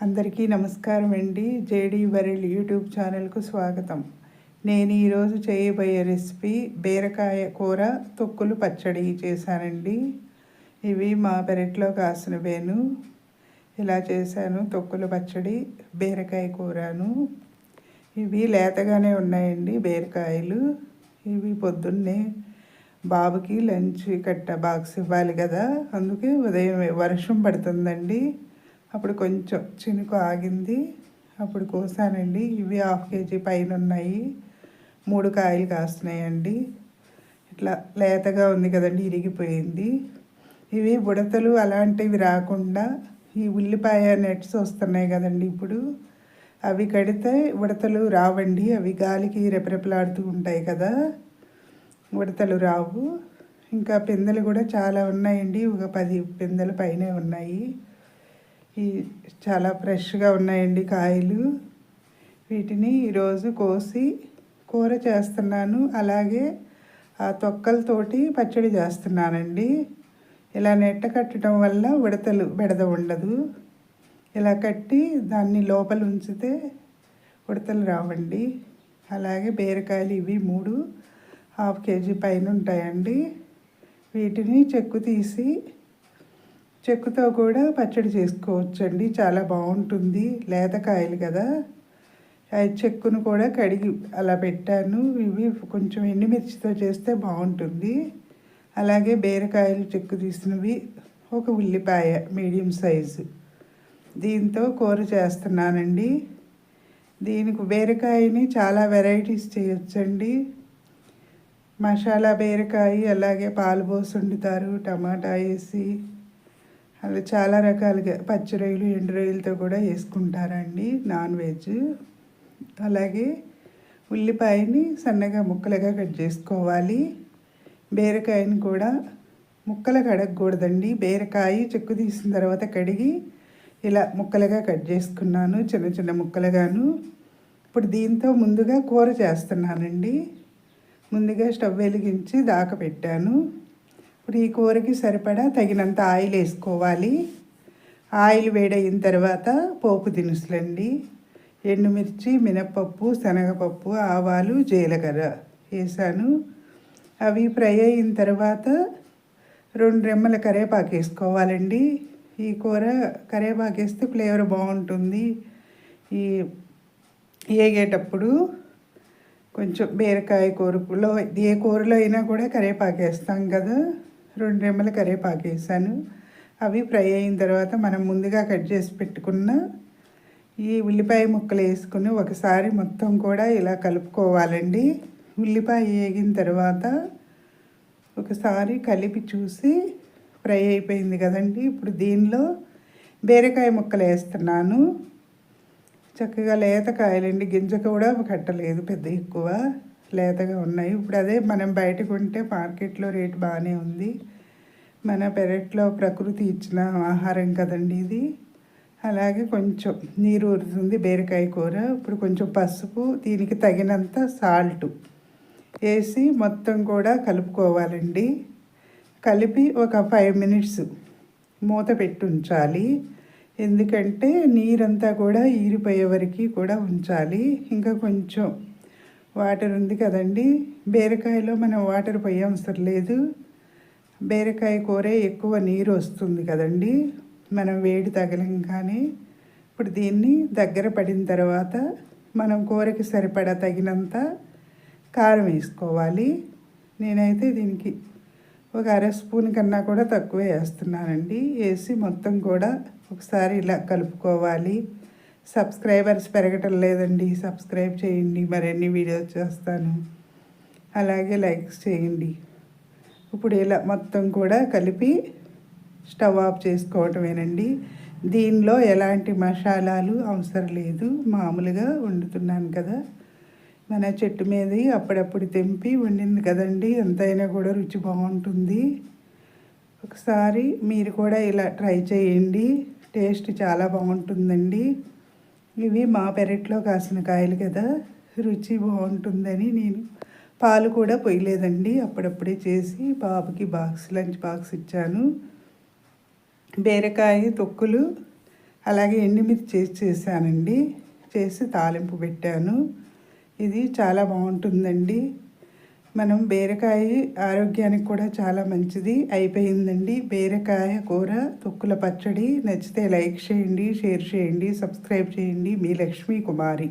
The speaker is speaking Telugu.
అందరికీ నమస్కారం అండి. జేడి వరల్డ్ యూట్యూబ్ ఛానల్కు స్వాగతం. నేను ఈరోజు చేయబోయే రెసిపీ బీరకాయ కూర తొక్కులు పచ్చడి చేశానండి. ఇవి మా పెరట్లో కాసిన వేను. ఇలా చేశాను తొక్కులు పచ్చడి బీరకాయ కూరను. ఇవి లేతగానే ఉన్నాయండి బీరకాయలు. ఇవి పొద్దున్నే బాబుకి లంచ్ కట్ట బాక్స్ ఇవ్వాలి కదా. అందుకే ఉదయం వర్షం పడుతుందండి. అప్పుడు కొంచెం చినుకు ఆగింది. అప్పుడు కోసానండి. ఇవి హాఫ్ కేజీ పైన ఉన్నాయి. మూడు కాయలు కాస్తున్నాయండి. ఇట్లా లేతగా ఉంది కదండి ఇరిగిపోయింది. ఇవి బుడతలు అలాంటివి రాకుండా ఈ ఉల్లిపాయ నెట్స్ వస్తున్నాయి కదండి ఇప్పుడు. అవి కడితే ఉడతలు రావండి. అవి గాలికి రెపరెపలాడుతూ ఉంటాయి కదా. ఉడతలు రావు. ఇంకా పిందెలు కూడా చాలా ఉన్నాయండి. ఒక పది పిందెలు పైనే ఉన్నాయి. ఈ చాలా ఫ్రెష్గా ఉన్నాయండి కాయలు. వీటిని ఈరోజు కోసి కూర చేస్తున్నాను. అలాగే ఆ తొక్కలతోటి పచ్చడి చేస్తున్నానండి. ఇలా నెట్ట కట్టడం వల్ల ఉడతలు బెడద ఉండదు. ఇలా కట్టి దాన్ని లోపల ఉంచితే ఉడతలు రావండి. అలాగే బీరకాయలు ఇవి మూడు హాఫ్ కేజీ పైన ఉంటాయండి. వీటిని చెక్కు తీసి చెక్కుతో కూడా పచ్చడి చేసుకోవచ్చండి. చాలా బాగుంటుంది. లేతకాయలు కదా. చెక్కును కూడా కడిగి అలా పెట్టాను. ఇవి కొంచెం ఎండుమిర్చితో చేస్తే బాగుంటుంది. అలాగే బీరకాయలు చెక్కు తీసినవి ఒక ఉల్లిపాయ మీడియం సైజు. దీంతో కూర చేస్తున్నానండి. దీనికి బీరకాయని చాలా వెరైటీస్ చేయొచ్చండి. మసాలా బీరకాయ అలాగే పాలు పోసి వండుతారు టమాటా వేసి. అలా చాలా రకాలుగా పచ్చి రొయ్యలు ఎండు రొయ్యలతో కూడా వేసుకుంటారండి నాన్ వెజ్. అలాగే ఉల్లిపాయని సన్నగా ముక్కలుగా కట్ చేసుకోవాలి. బీరకాయని కూడా ముక్కలు కడగకూడదండి. బీరకాయ చెక్కు తీసిన తర్వాత కడిగి ఇలా ముక్కలుగా కట్ చేసుకున్నాను చిన్న చిన్న ముక్కలుగాను. ఇప్పుడు దీంతో ముందుగా కూర చేస్తున్నానండి. ముందుగా స్టవ్ వెలిగించి దాకా పెట్టాను ఇప్పుడు ఈ కూరకి సరిపడా తగినంత ఆయిల్ వేసుకోవాలి. ఆయిల్ వేడయిన తర్వాత పోపు దినుసులండి. ఎండుమిర్చి మినప్పప్పు శనగపప్పు ఆవాలు జీలకర్ర వేసాను. అవి ఫ్రై అయిన తర్వాత రెండు రెమ్మల కరేపాకు వేసుకోవాలండి. ఈ కూర కరేపాకు వేస్తే ఫ్లేవర్ బాగుంటుంది. ఈ ఏగేటప్పుడు కొంచెం బీరకాయ కూరలో ఏ కూరలో అయినా కూడా కరివేపాకు వేస్తాం కదా. రెండు రెమ్మల కరివేపాకు వేసాను అవి ఫ్రై అయిన తర్వాత మనం ముందుగా కట్ చేసి పెట్టుకున్న ఈ ఉల్లిపాయ ముక్కలు వేసుకుని ఒకసారి మొత్తం కూడా ఇలా కలుపుకోవాలండి. ఉల్లిపాయ వేగిన తర్వాత ఒకసారి కలిపి చూసి ఫ్రై అయిపోయింది కదండి. ఇప్పుడు దీనిలో బీరకాయ ముక్కలు వేస్తున్నాను. చక్కగా లేత కాయలండి. గింజ కూడా కట్టలేదు పెద్ద ఎక్కువ. లేతగా ఉన్నాయి. ఇప్పుడు అదే మనం బయట కొంటే మార్కెట్లో రేటు బాగానే ఉంది. మన పెరట్లో ప్రకృతి ఇచ్చిన ఆహారం కదండి ఇది. అలాగే కొంచెం నీరు ఊరుతుంది బీరకాయ కూర ఇప్పుడు కొంచెం పసుపు దీనికి తగినంత సాల్ట్ వేసి మొత్తం కూడా కలుపుకోవాలండి. కలిపి ఒక ఫైవ్ మినిట్స్ మూత పెట్టి ఉంచాలి. ఎందుకంటే నీరంతా కూడా ఈరిపోయే వరకు కూడా ఉంచాలి. ఇంకా కొంచెం వాటర్ ఉంది కదండి. బీరకాయలో మనం వాటర్ పోయవసరం లేదు. బీరకాయ కూర ఎక్కువ నీరు వస్తుంది కదండి. మనం వేడి తగలంగానే ఇప్పుడు దీన్ని దగ్గర పడిన తర్వాత మనం కూరకి సరిపడా తగినంత కారం వేసుకోవాలి. నేనైతే దీనికి ఒక అర స్పూన్ కన్నా కూడా తక్కువ వేస్తున్నానండి. వేసి మొత్తం కూడా ఒకసారి ఇలా కలుపుకోవాలి. సబ్స్క్రైబర్స్ పెరగటం లేదండి. సబ్స్క్రైబ్ చేయండి. మరిన్ని వీడియోస్ చేస్తాను. అలాగే లైక్స్ చేయండి. ఇప్పుడు ఇలా మొత్తం కూడా కలిపి స్టవ్ ఆఫ్ చేసుకోవటమేనండి. దీనిలో ఎలాంటి మసాలాలు అవసరం లేదు. మామూలుగా వండుతున్నాను కదా. మన చెట్టు మీద అప్పుడప్పుడు తెంపి వండింది కదండి. ఎంతైనా కూడా రుచి బాగుంటుంది. ఒకసారి మీరు కూడా ఇలా ట్రై చేయండి. టేస్ట్ చాలా బాగుంటుందండి. ఇవి మా పెరట్లో కాసిన కాయలు కదా. రుచి బాగుంటుందని నేను పాలు కూడా పోయలేదండి అప్పుడప్పుడే చేసి బాబుకి బాక్స్ లంచ్ బాక్స్ ఇచ్చాను. బీరకాయ తొక్కులు అలాగే ఎండుమిర్చి చేసి చేశానండి. చేసి తాలింపు పెట్టాను. ఇది చాలా బాగుంటుందండి. మనం బీరకాయ ఆరోగ్యానికి కూడా చాలా మంచిది. అయిపోయిందండి. బీరకాయ కూర తొక్కుల పచ్చడి. నచ్చితే లైక్ చేయండి షేర్ చేయండి సబ్స్క్రైబ్ చేయండి. మీ లక్ష్మీ కుమారి.